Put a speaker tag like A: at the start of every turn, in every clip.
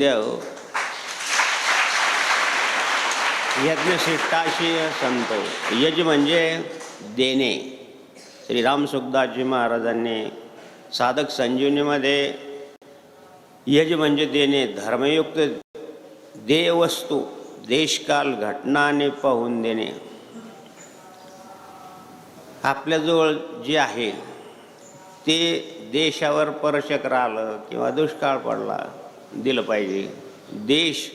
A: द्या हो यज्ञश्रेष्ठाशी संत यज म्हणजे देणे. श्रीराम सुखदासजी महाराजांनी साधक संजीवनीमध्ये यज म्हणजे देणे धर्मयुक्त देवस्तू देशकाल घटनाने पाहून देणे. आपल्याजवळ जे आहे ते देशावर परचक्र आलं किंवा दुष्काळ पडला दिलं पाहिजे. देश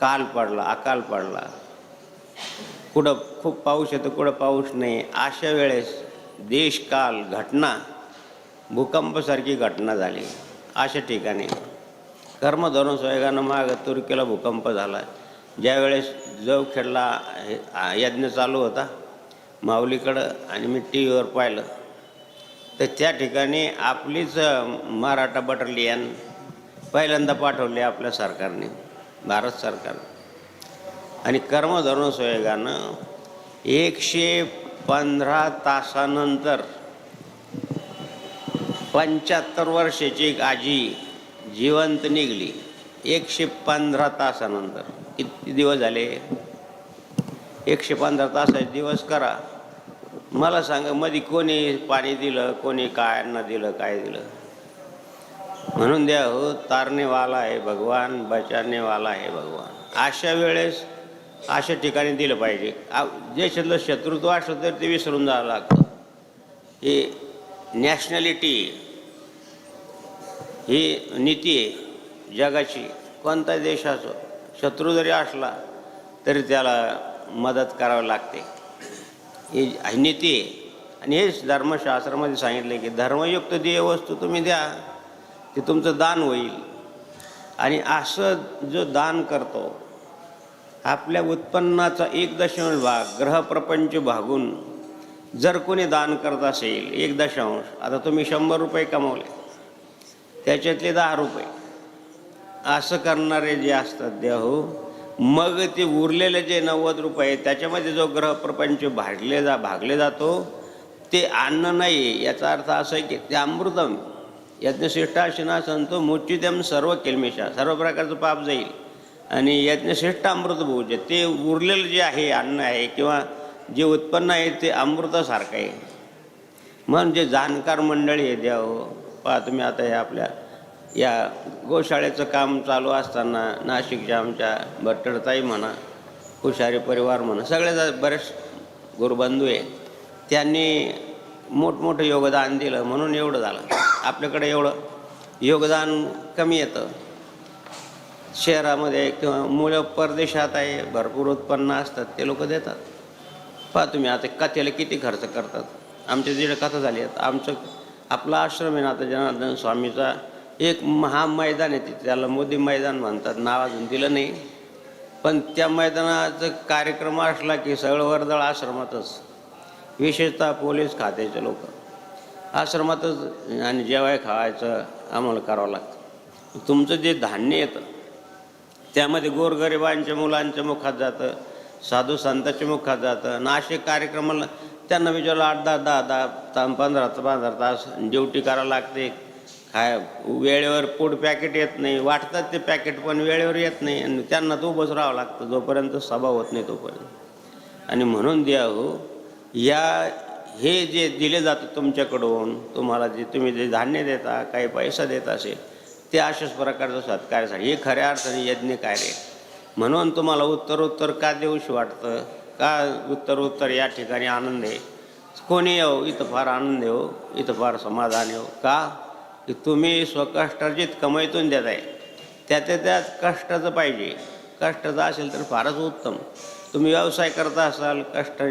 A: काल पडला अकाल पडला. कुठं खूप पाऊस येतो कुठं पाऊस नाही. अशा वेळेस देश काल घटना भूकंपासारखी घटना झाली. अशा ठिकाणी कर्मधोरण धरून सोयगानं माग तुर्कीला भूकंप झाला. ज्यावेळेस जवखेडला यज्ञ चालू होता माऊलीकडं आणि मी टी व्हीवर पाहिलं. तर त्या ठिकाणी आपलीच मराठा बटालियन पहिल्यांदा पाठवले आपल्या सरकारने भारत सरकार. आणि कर्मधर्म धरून सोयगानं एकशे पंधरा तासानंतर पंच्याहत्तर वर्षाची एक आजी जिवंत निघली. एकशे पंधरा तासानंतर. किती दिवस झाले? एकशे पंधरा तासाचे दिवस करा. मला सांगा मध्ये कोणी पाणी दिलं कोणी काय अन्न दिलं काय दिलं? म्हणून द्या हो तारणेवाला आहे भगवान बचानेवाला आहे भगवान. अशा वेळेस अशा ठिकाणी दिलं पाहिजे. आ- जे शतलं शत्रुत्व असलं तर ते विसरून जावं लागतं. ही नॅशनॅलिटी ही नीती आहे जगाची. कोणता देश असो शत्रू जरी असला तरी त्याला मदत करावी लागते. ही नीती आहे. आणि हेच धर्मशास्त्रामध्ये सांगितले की धर्मयुक्त देय वस्तू तुम्ही द्या ते तुमचं दान होईल. आणि असं जो दान करतो आपल्या उत्पन्नाचा एक दशांश भाग ग्रहप्रपंच भागून जर कोणी दान करत असेल एक दशांश आता तुम्ही शंभर रुपये कमवले त्याच्यातले दहा रुपये. असं करणारे जे असतात देहो मग ते उरलेले जे नव्वद रुपये त्याच्यामध्ये जो ग्रहप्रपंच भागले जा भागले जातो ते अन्न नाही याचा अर्थ असा आहे की ते अमृतम. यज्ञश्रेष्ठ अशिना संतो मुच्चितम सर्व केलमेशा सर्व प्रकारचं पाप जाईल. आणि यज्ञश्रेष्ठ अमृत भोज ते उरलेलं जे आहे अन्न आहे किंवा जे उत्पन्न आहे ते अमृतासारखं आहे. म्हणून जे जाणकार मंडळी आहे द्या हो पहा तुम्ही आता हे आपल्या या गोशाळेचं काम चालू असताना नाशिकच्या आमच्या भट्टडताई म्हणा हुशारी परिवार म्हणा सगळे बरेच गुरुबंधू आहे त्यांनी मोठमोठं योगदान दिलं म्हणून एवढं झालं. आपल्याकडे एवढं योगदान कमी येतं. शहरामध्ये किंवा मुलं परदेशात आहे भरपूर उत्पन्न असतात ते लोक देतात. पहा तुम्ही आता कथेला किती खर्च करतात? आमच्या जिकडे कथा झाली आहेत. आमचं आपला आश्रम आहे ना आता जनार्दन स्वामीचा एक महा मैदान आहे तिथे. त्याला मोदी मैदान म्हणतात. नाव अजून दिलं नाही. पण त्या मैदानाचा कार्यक्रम असला की सगळं वर्दळ आश्रमातच. विशेषतः पोलीस खात्याचे लोक. आश्रमातच आणि जेवाय खावायचं आम्हाला करावं लागतं. तुमचं जे धान्य येतं त्यामध्ये गोरगरिबांच्या मुलांच्या मुखात जातं साधू संतांच्या मुखात जातं नाशिक असे कार्यक्रमाला त्यांना विचारलं आठ दहा दहा दहा ता पंधरा पंधरा तास ड्युटी करावं लागते. काय वेळेवर पोट पॅकेट येत नाही वाटतात ते पॅकेट पण वेळेवर येत नाही आणि त्यांना तो उभंच राहावं लागतं जोपर्यंत सभा होत नाही तोपर्यंत. आणि म्हणून द्या हो या हे जे दिले जातं तुमच्याकडून तुम्हाला जे तुम्ही जे धान्य देता काही पैसा देत असेल ते अशाच प्रकारचं सत्कार्यासाठी हे खऱ्या अर्थाने यज्ञ कार्य म्हणून तुम्हाला उत्तर उत्तर का देऊशी वाटतं? का उत्तर उत्तर या ठिकाणी आनंद आहे? कोणी येऊ इथं फार आनंद येऊ इथं फार समाधान येऊ? का? की तुम्ही स्वकष्टार्जित कमाईतून देत आहे त्याच्या त्यात कष्टाचं पाहिजे. कष्टाचं असेल तर फारच उत्तम. तुम्ही व्यवसाय करत असाल कष्ट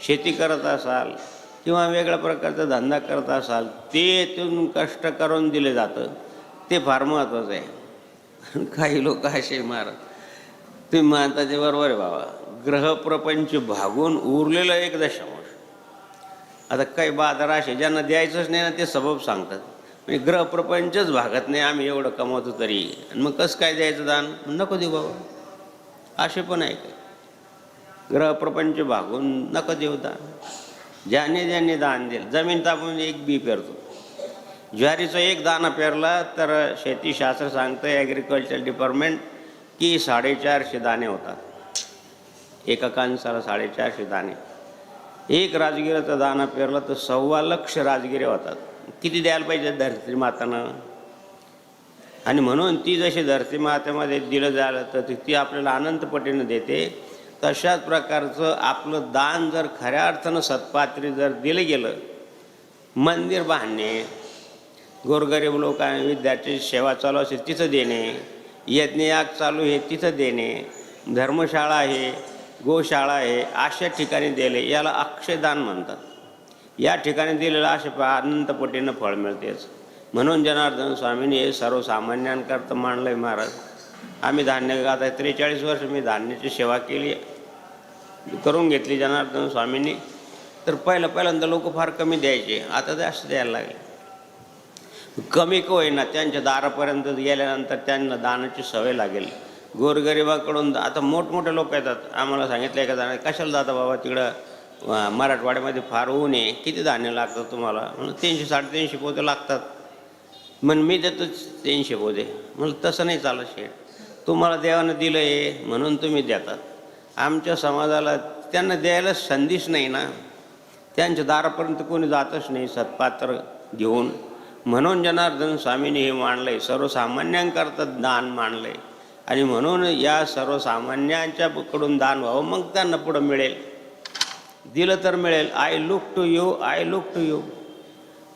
A: शेती करत असाल किंवा वेगळ्या प्रकारचा धंदा करत असाल ते तुम्ही कष्ट करून दिले जातं. ते फार महत्त्वाचं आहे. काही लोक असे मार तुम्ही मानता ते बरोबर आहे बाबा. ग्रहप्रपंच भागून उरलेलं एक दशांश. आता काही बाजार असे ज्यांना द्यायचंच नाही ना ते सबब सांगतात. म्हणजे ग्रहप्रपंचच भागत नाही आम्ही एवढं कमवतो तरी. आणि मग कसं काय द्यायचं दान? नको देऊ बाबा. असे पण आहे. का ग्रहप्रपंच भागून नको देऊ दान. ज्याने ज्याने दान दिलं. जमीन तापून एक बी पेरतो. ज्वारीचं एक दाणा पेरला तर शेतीशास्त्र सांगतं ॲग्रिकल्चर डिपार्टमेंट की साडेचारशे दाणे होतात. एका कांसाला साडेचारशे दाणे. एक राजगिराचं दाणा पेरला तर सव्वा लक्ष राजगिरे होतात. किती द्यायला पाहिजे धरती मातानं? आणि म्हणून ती जशी धरती मातेमध्ये दिलं झालं तर ती- ती आपल्याला अनंतपटीनं देते. तशाच प्रकारचं आपलं दान जर खऱ्या अर्थानं सत्पात्री जर दिलं गेलं मंदिर बांधणे गोरगरीब लोक विद्यार्थी सेवा चालू असेल तिथं देणे यज्ञयाग चालू आहे तिथं देणे धर्मशाळा आहे गोशाळा आहे अशा ठिकाणी दिले याला अक्षयदान म्हणतात. या ठिकाणी दिलेलं असे प- अनंतपटीनं फळ मिळतेच. म्हणून जनार्दन स्वामींनी हे सर्वसामान्यांकरता मांडलं आहे महाराज. आम्ही धान्य आता त्रेचाळीस वर्ष मी धान्याची सेवा केली करून घेतली जनार्दन स्वामींनी. तर पहिलं पहिल्यांदा लोक फार कमी द्यायचे. आता जास्त द्यायला लागले. कमी का होईना त्यांच्या दारापर्यंत गेल्यानंतर त्यांना दानाची सवय लागेल. गोरगरिबाकडून आता मोठमोठे लोक येतात. आम्हाला सांगितलं एका दाना कशाला जाता बाबा तिकडं मराठवाड्यामध्ये फार ऊन आहे. किती धान्य लागतं तुम्हाला? म्हणून तीनशे साडेतीनशे पोते लागतात. मग मी देतो तीनशे पोते. म्हणलं तसं नाही चालत शेठ. तुम्हाला देवानं दिलं आहे म्हणून तुम्ही देतात. आमच्या समाजाला त्यांना द्यायला संधीच नाही ना. त्यांच्या दारापर्यंत कोणी जातच नाही सत्पात्र घेऊन. म्हणून जनार्दन स्वामींनी हे मांडलं आहे सर्वसामान्यांकरता दान मांडलं आहे आणि म्हणून या सर्वसामान्यांच्याकडून दान व्हावं मग त्यांना पुढं मिळेल. दिलं तर मिळेल. I look to you I look to you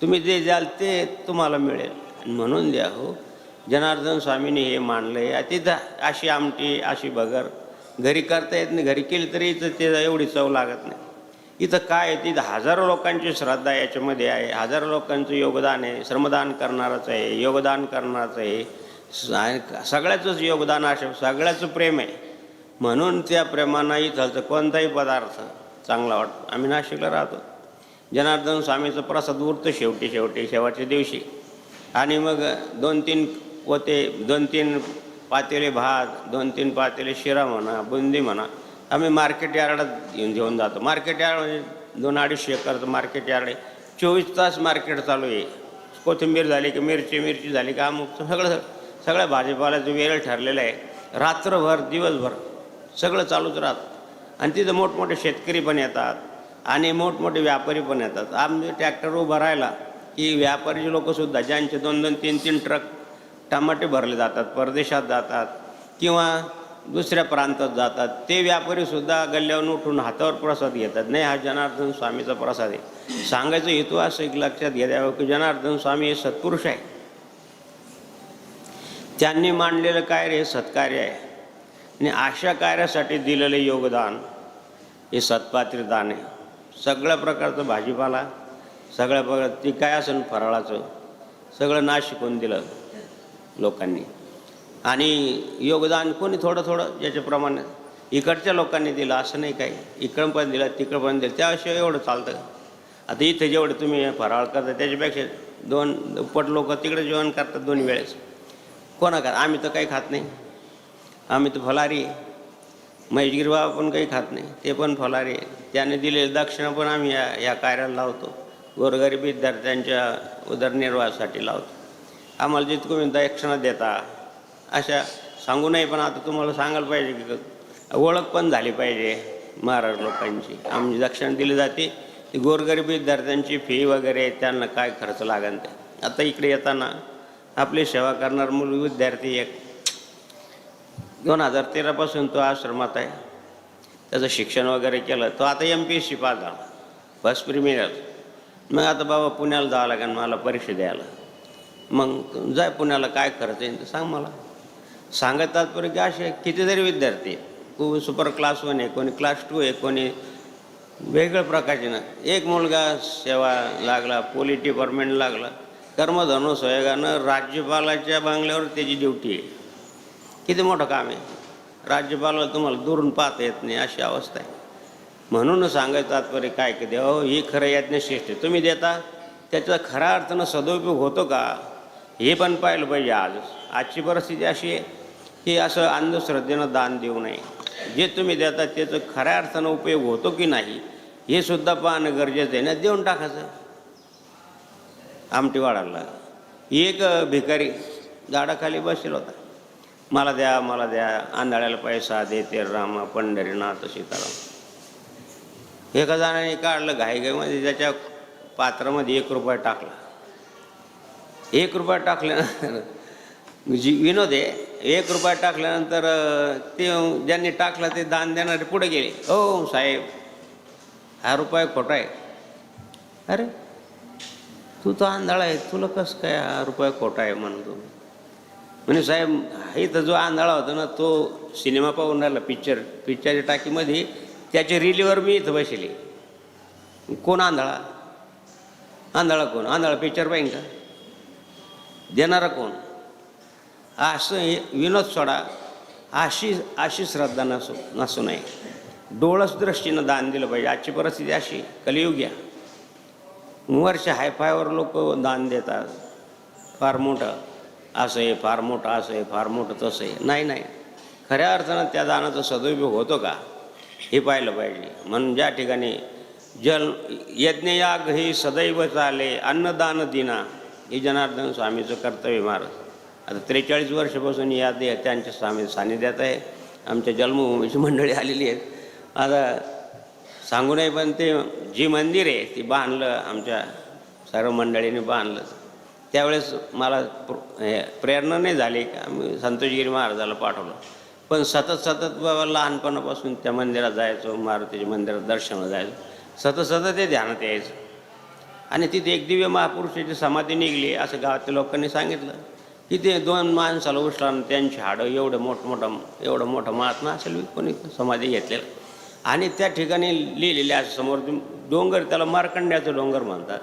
A: तुम्ही जे द्याल ते तुम्हाला मिळेल. आणि म्हणून द्या हो. जनार्दन स्वामींनी हे मानलं आहे तिथं अशी आमटी अशी बगर. घरी करता येत नाही घरी केली तरी इथं ते एवढी चव लागत नाही. इथं काय आहे? तिथं हजारो लोकांची श्रद्धा याच्यामध्ये आहे. हजारो लोकांचं योगदान आहे. श्रमदान करणारच आहे. योगदान करणारच आहे. सगळ्याचंच योगदान असे सगळ्याचं प्रेम आहे. म्हणून त्या प्रेमानं इथलचं कोणताही पदार्थ चांगला वाटतो. आम्ही नाशिकला राहतो. जनार्दन स्वामीचं प्रसाद उरतं शेवटी शेवटी शेवटच्या दिवशी. आणि मग दोन तीन पोते दोन तीन पातेले भात दोन तीन पातेले शिरा म्हणा बुंदी म्हणा आम्ही मार्केट यार्डात घेऊन घेऊन जातो. मार्केट यार्ड म्हणजे दोन अडीचशे एकरचं मार्केट यार्ड आहे. चोवीस तास मार्केट चालू आहे. कोथिंबीर झाली की मिरची मिरची झाली का अमुक सगळं सगळ्या भाजीपाल्याचं वेळ ठरलेलं आहे. रात्रभर दिवसभर सगळं चालूच राहतं. आणि तिथं मोठमोठे शेतकरी पण येतात आणि मोठमोठे व्यापारी पण येतात. आमचे ट्रॅक्टर उभा राहिला की व्यापारी लोकंसुद्धा ज्यांचे दोन दोन तीन तीन ट्रक टमाटे भरले जातात परदेशात जातात किंवा दुसऱ्या प्रांतात जातात ते व्यापारीसुद्धा गल्ल्यावर उठून हातावर प्रसाद घेतात. नाही हा जनार्दन स्वामीचा प्रसाद आहे. सांगायचं हेतू असं एक लक्षात घ्या द्यावं की जनार्दन स्वामी हे सत्पुरुष आहे. त्यांनी मांडलेलं कार्य हे सत्कार्य आहे. आणि अशा कार्यासाठी दिलेलं योगदान हे सत्पात्री दान आहे. सगळ्या प्रकारचं भाजीपाला सगळ्या प्रकार ती काय असेल फराळाचं सगळं नाश शिकून दिलं. लोकांनी. आणि योगदान कोणी थोडं थोडं ज्याच्याप्रमाणे इकडच्या लोकांनी दिलं असं नाही काही. इकडं पण दिलं तिकडं पण दिलं त्याशिवाय एवढं चालतं. आता इथं जेवढं तुम्ही फराळ करता त्याच्यापेक्षा दोन दुप्पट लोक तिकडे जेवण करतात दोन वेळेस. कोणा खात आम्ही तर काही खात नाही. आम्ही तर फलारी आहे. महेशगिरी बाबा पण काही खात नाही. ते पण फलारी आहे. त्याने दिलेली दक्षिणा पण आम्ही या या कार्याला लावतो. गोरगरीब विद्यार्थ्यांच्या उदरनिर्वाहासाठी लावतो. आम्हाला जितकं तुम्ही दक्षिणा देता अशा सांगू नाही पण आता तुम्हाला सांगायला पाहिजे की ओळख पण झाली पाहिजे महाराज लोकांची. आमची दक्षिणा दिली जाते. ती गोरगरीब विद्यार्थ्यांची फी वगैरे त्यांना काय खर्च लागेल ते. आता इकडे येताना आपली सेवा करणार मूल विद्यार्थी एक दोन हजार तेरापासून तो आश्रमात आहे. त्याचं शिक्षण वगैरे केलं. तो आता M P S C pass झाला. फर्स्ट प्रिमियर मग आता बाबा पुण्याला जावं लागेल मला परीक्षा द्यायला. मग जाय पुण्याला काय खर्च येईल सांग मला. सांगत तात्पर्य की असे कितीतरी विद्यार्थी को सुपर क्लास वन आहे कोणी क्लास टू आहे कोणी वेगळ्या प्रकारचे. ना एक मुलगा सेवा लागला पोलीस डिपार्टमेंट लागला. कर्मधनु सहयोगानं राज्यपालाच्या बंगल्यावर त्याची ड्युटी आहे. किती मोठं काम आहे? राज्यपालाला तुम्हाला दुरून पाहता येत नाही अशी अवस्था आहे. म्हणून सांगायचं तात्पर्य काय की देवा ही खरं यज्ञश्रेष्ठ आहे. तुम्ही देता त्याचा खऱ्या अर्थानं सदुपयोग होतो का? हे पण पाहिलं पाहिजे आज. आजची परिस्थिती अशी आहे की असं अंधश्रद्धेनं दान देऊ नये. जे तुम्ही देता त्याचं खऱ्या अर्थानं उपयोग होतो की नाही हे सुद्धा पाहणं गरजेचं आहे. ना देऊन टाकायचं. आमटी वाढायला एक भिकारी झाडाखाली बसेल होता. मला द्या मला द्या आंधळ्याला पैसा देते रामा पंढरीनाथ सीताराम. एका जणाने काढलं घाईघाईमध्ये त्याच्या पात्रामध्ये एक रुपया टाकला. एक रुपया टाकल्यानंतर जी विनोद आहे एक रुपया टाकल्यानंतर ते ज्यांनी टाकलं ते दान देणारे पुढे गेले. हो साहेब हा रुपया खोटा आहे. अरे तू तर आंधळा आहे तुला कसं काय हा रुपया खोटा आहे म्हणतो म्हणजे साहेब इथं जो आंधळा होता ना तो सिनेमा पाहून राहिला पिक्चर पिक्चरच्या टाकीमध्ये त्याच्या रिलीवर मी इथं बसले. कोण आंधळा? आंधळा कोण? आंधळा पिक्चर पाहिजे का? देणारा कोण? असं हे विनोद सोडा. अशी अशी श्रद्धा नसू नसू नये डोळस दृष्टीनं दान दिलं पाहिजे. आजची परिस्थिती अशी कलियुग या. वर्ष हायफायवर लोक दान देतात. फार मोठं. असं आहे फार मोठं असं आहे फार मोठं तसं आहे नाही नाही. खऱ्या अर्थानं त्या दानाचा सदुपयोग होतो का? हे पाहिलं पाहिजे. म्हणून ज्या ठिकाणी जल यज्ञयाग ही सदैव चाले अन्नदान दिना. हे जनार्दन स्वामीचं कर्तव्य महाराज. आता त्रेचाळीस वर्षापासून या दे त्यांच्या स्वामी सानिध्यात आहे. आमच्या जन्मभूमीची मंडळी आलेली आहेत. आता सांगू नये पण ते जी मंदिर आहे ती बांधलं आमच्या सर्व मंडळीने बांधलं. त्यावेळेस मला प्र- हे प्रेरणा नाही झाली का? आम्ही संतोषगिरी महाराजाला पाठवलं. पण सतत सतत बाबा लहानपणापासून त्या मंदिरात जायचो मारुतीच्या मंदिरात दर्शनाला जायचो. सतत सतत ते ध्यानात यायचं. आणि तिथे एक दिव्य महापुरुषाची समाधी निघली असं गावातल्या लोकांनी सांगितलं. की ते दोन माणसाला उचला त्यांची हाडं एवढं मोठमोठं एवढं मोठं महात्मा असेल कोणी समाधी घेतलेलं. आणि त्या ठिकाणी लिहिलेले असं समोर तुम- डोंगर त्याला मार्कंड्याचं डोंगर म्हणतात.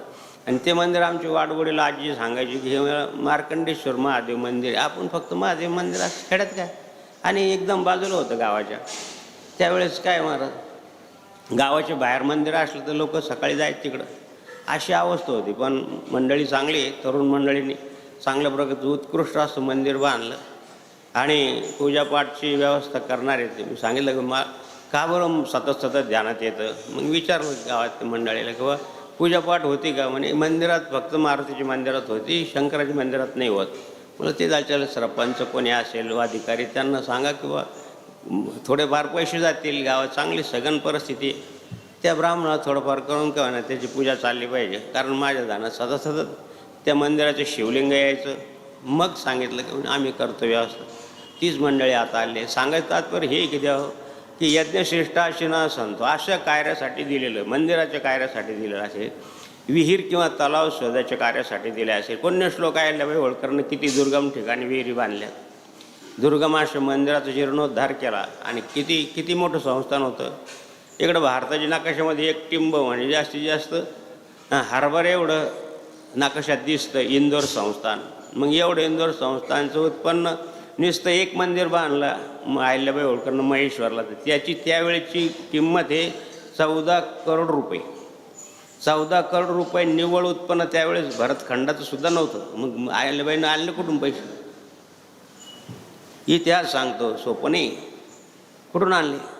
A: आणि ते मंदिर आमची वाडवडीला आजी सांगायची की हे मार्कंडेश्वर महादेव मंदिर आपण फक्त महादेव मंदिर असं खेड्यात काय? आणि एकदम बाजूला होतं गावाच्या. त्यावेळेस काय महाराज? गावाच्या बाहेर मंदिर असलं तर लोक सकाळी जायत तिकडं. अशी अवस्था होती. पण मंडळी चांगली आहे, तरुण मंडळींनी चांगल्या प्रकारचं उत्कृष्ट असं मंदिर बांधलं आणि पूजापाठची व्यवस्था करणारे ते. मी सांगितलं की मा का बरं सतत सतत ध्यानात येतं? मग विचारलं गावात मंडळीला किंवा पूजापाठ होती का? म्हणे मंदिरात फक्त मारुतीच्या मंदिरात होती शंकराच्या मंदिरात नाही होत. मला ते जायचं सरपंच कोणी असेल अधिकारी त्यांना सांगा किंवा थोडेफार पैसे जातील गावात चांगली सघन परिस्थिती त्या ब्राह्मणाला थोडंफार करून किंवा ना त्याची पूजा चालली पाहिजे. कारण माझ्या जाण्यात सतत सतत त्या मंदिराचं शिवलिंग यायचं. मग सांगितलं की आम्ही करतो व्यवस्था. तीच मंडळी आता आली. सांगायचं तात्पर्य हे की द्यावं की यज्ञश्रेष्ठ असे संतो अशा कार्यासाठी दिलेलं मंदिराच्या कार्यासाठी दिलेलं असेल विहीर किंवा तलाव शोधाच्या कार्यासाठी दिले असेल पुण्यश्लोक आहे बाई होळकरनं किती दुर्गम ठिकाणी विहिरी बांधल्या. दुर्गमाश मंदिराचा जीर्णोद्धार केला आणि किती किती मोठं संस्थान होतं? इकडं भारताच्या नकाशामध्ये एक टिंब म्हणजे जास्तीत जास्त हरभर एवढं नकाशात दिसतं इंदोर संस्थान. मग एवढं इंदोर संस्थानचं उत्पन्न नुसतं एक मंदिर बांधलं मग अहिल्याबाई होळकरनं महेश्वरला तर त्याची त्यावेळेची किंमत आहे चौदा करोड रुपये. चौदा करोड रुपये निव्वळ उत्पन्न त्यावेळेस भरतखंडाचं सुद्धा नव्हतं. मग अहिल्याबाईनं आणलं कुठून पैसे? इतिहास सांगतो सोपं नाही. कुठून आणले?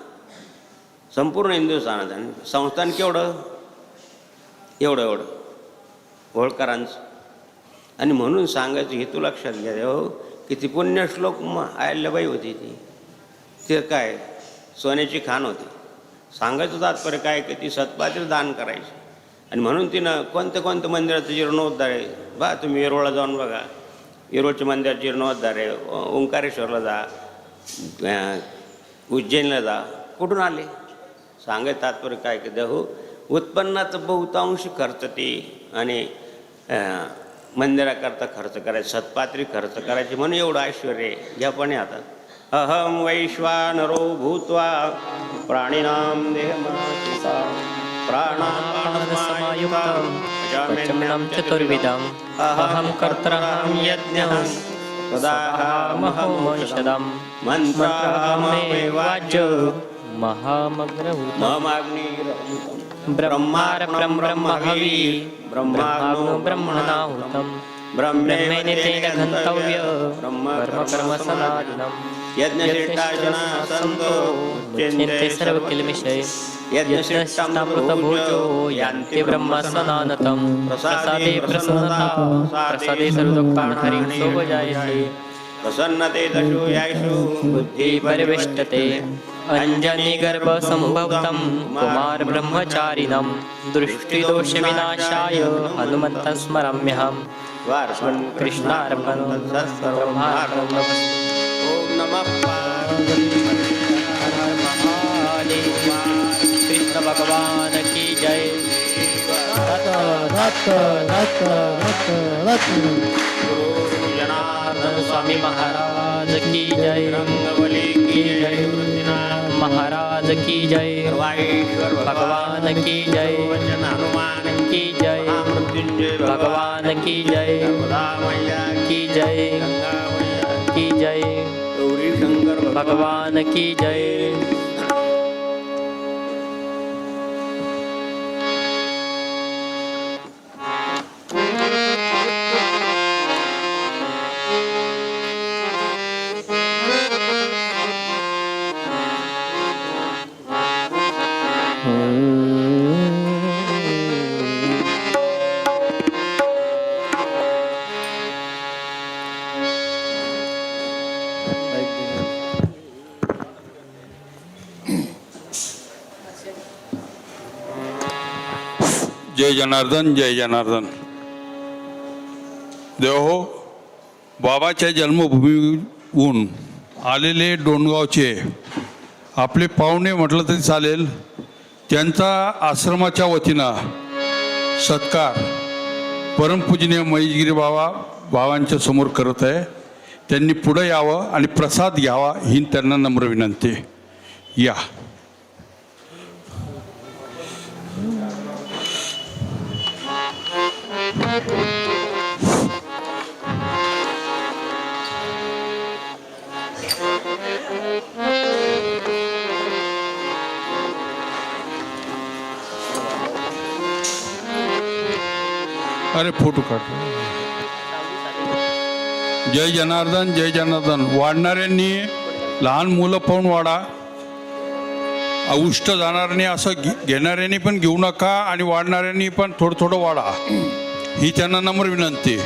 A: संपूर्ण हिंदुस्थानात आणि संस्थान केवढं? एवढं एवढं. होळकरांचं. आणि म्हणून सांगायचं हेतू लक्षात घ्या हो की ती पुण्यश्लोक म अहिल्याबाई होती ती. ते काय? सोन्याची खाण होती. सांगायचं तात्पर्य काय की ती सत्पात्र दान करायची. आणि म्हणून तिनं कोणत्या कोणत्या मंदिराचं जीर्णोद्धार आहे? बा तुम्ही येरोळला जाऊन बघा. येरोळच्या मंदिरात जीर्णोद्धार आहे. ओ- ओंकारेश्वरला जा. उज्जैनला जा. कुठून आले? सांगे तात्पर्य काय की देहू उत्पन्नाचं बहुतांश खर्च ते आणि मंदिराकरता खर्च करायचं सत्पात्री खर्च करायचे म्हणून एवढं ऐश्वर आहे. घ्या पण आता. अहम वैश्वानरो भूत्वा प्राणिनां देह
B: समायुक्तं चतुर्विधम् अहं कर्तरहं यज्ञः सदाहमहमौषधं मन्त्रहमेवाज्य महामग्नभूतं ब्रह्मार्पणं ब्रह्महवि ब्रह्माग्नो ब्रह्मणाहुतं ब्रह्मेण तेन गन्तव्य। कर्म सनातनम्
A: यज्ञशिष्टाशना सन्तो।
B: चिन्ते यज्ञशिष्टामृतभोजो। यान्ति ब्रह्म सनानतम् प्रसादे प्रसन्नता। प्रसादे सर्वदुःखाणहरिं शोभजायते
A: प्रसन्नते दशो यायशु
B: बुद्धि परिविष्टते। अञ्जनी गर्भसम्भवतं कुमार ब्रह्मचारिणं दृष्टिदोषविनाशाय हनुमन्तं स्मराम्यहम्। कृष्णार्पणं
A: नमः पार्वती
B: कृष्ण भगवान की जय। जनार्दन स्वामी महाराज की जय।
A: रंगवली
B: की जय। महाराज की जय। भगवान की जय।
A: वचन हनुमान
B: की जय।
A: मृत्युंजय
B: भगवान। की जय। की जय। की जय।
A: गौरी शंकर
B: भगवान की जय।
C: जनार्दन जय जनार्दन। देहो बाबाच्या जन्मभूमीहून आलेले डोणगावचे आपले पाहुणे म्हटलं तरी चालेल त्यांचा आश्रमाच्या वतीनं सत्कार परमपूजनीय महेशगिरी बाबा बाबांच्या समोर करत आहे. त्यांनी पुढं यावं आणि प्रसाद घ्यावा ही त्यांना नम्र विनंती. या. अरे फोटो काढ. जय जनार्दन जय जनार्दन. वाढणाऱ्यांनी लहान मुलं पाहून वाढा. उष्ट जाणाऱ्यांनी असं घे- घेणाऱ्यांनी पण घेऊ नका आणि वाढणाऱ्यांनी पण थोडं थोडं वाढा. ही त्यांना नम्र विनंती.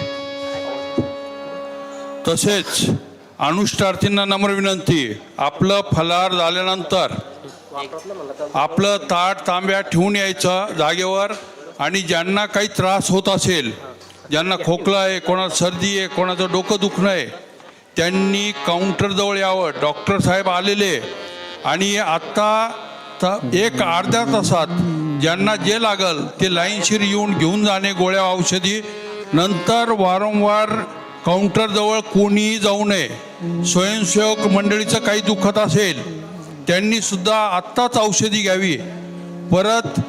C: तसेच अनुष्ठार्थींना नम्र विनंती. आपलं फलार झाल्यानंतर आपलं ताट तांब्या ठेवून यायचं जागेवर आणि ज्यांना काही त्रास होत असेल ज्यांना खोकला आहे कोणाला सर्दी आहे कोणाचं डोकं दुखणं आहे त्यांनी काउंटरजवळ यावं. डॉक्टर साहेब आलेले आणि आत्ता एक अर्ध्या तासात ज्यांना जे लागल ते लाईनशीर येऊन घेऊन जाणे गोळ्या औषधी. नंतर वारंवार काउंटरजवळ कोणीही जाऊ नये. स्वयंसेवक मंडळीचं काही दुखत असेल त्यांनी सुद्धा आत्ताच औषधी घ्यावी. परत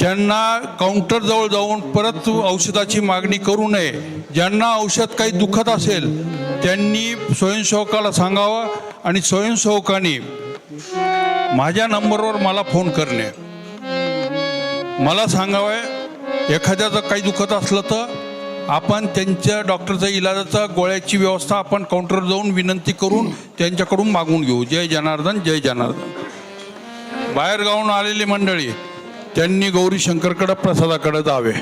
C: त्यांना काउंटरजवळ जाऊन परत औषधाची मागणी करू नये. ज्यांना औषध काही दुखत असेल त्यांनी स्वयंसेवकाला सांगावं आणि स्वयंसेवकाने माझ्या नंबरवर मला फोन करणे. मला सांगावं एखाद्याचं काही दुखत असलं तर आपण त्यांच्या डॉक्टरचा इलाजाचा गोळ्याची व्यवस्था आपण काउंटरवर जाऊन विनंती करून त्यांच्याकडून मागून घेऊ. जय जनार्दन जय जनार्दन. बाहेर गावून आलेली मंडळी त्यांनी गौरी शंकरकडं प्रसादाकडे जावे.